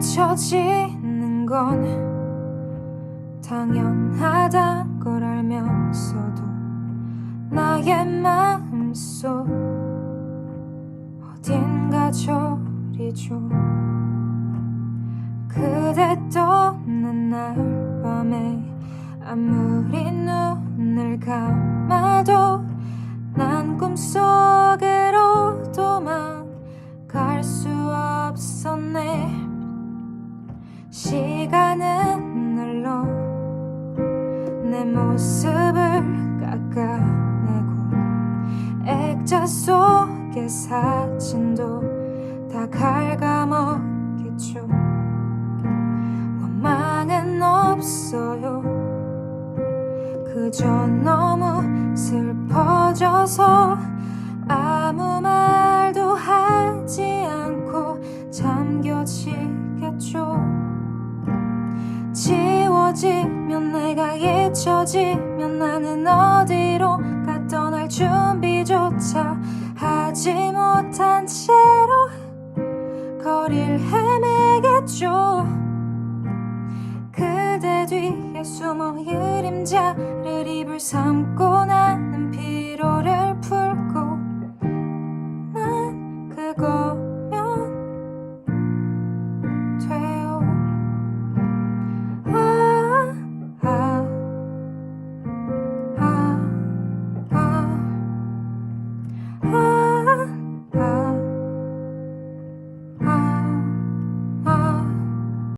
잊혀지는 건 당연하단 걸 알면서도 나의 마음속 어딘가 저리죠. 그대 떠난 날 밤에 아무리 눈을 감아도 난 꿈속으로 도망갈 수 없었네 시간은 흘러 내 모습을 깎아내고 액자 속의 사진도 다 갉아먹겠죠. 원망은 없어요. 그저 너무 슬퍼져서 지워지면 내가 잊혀지면 나는 어디로 가 떠날 준비조차 하지 못한 채로 거리를 헤매겠죠. 그대 뒤에 숨어 그림자를 입을 삼고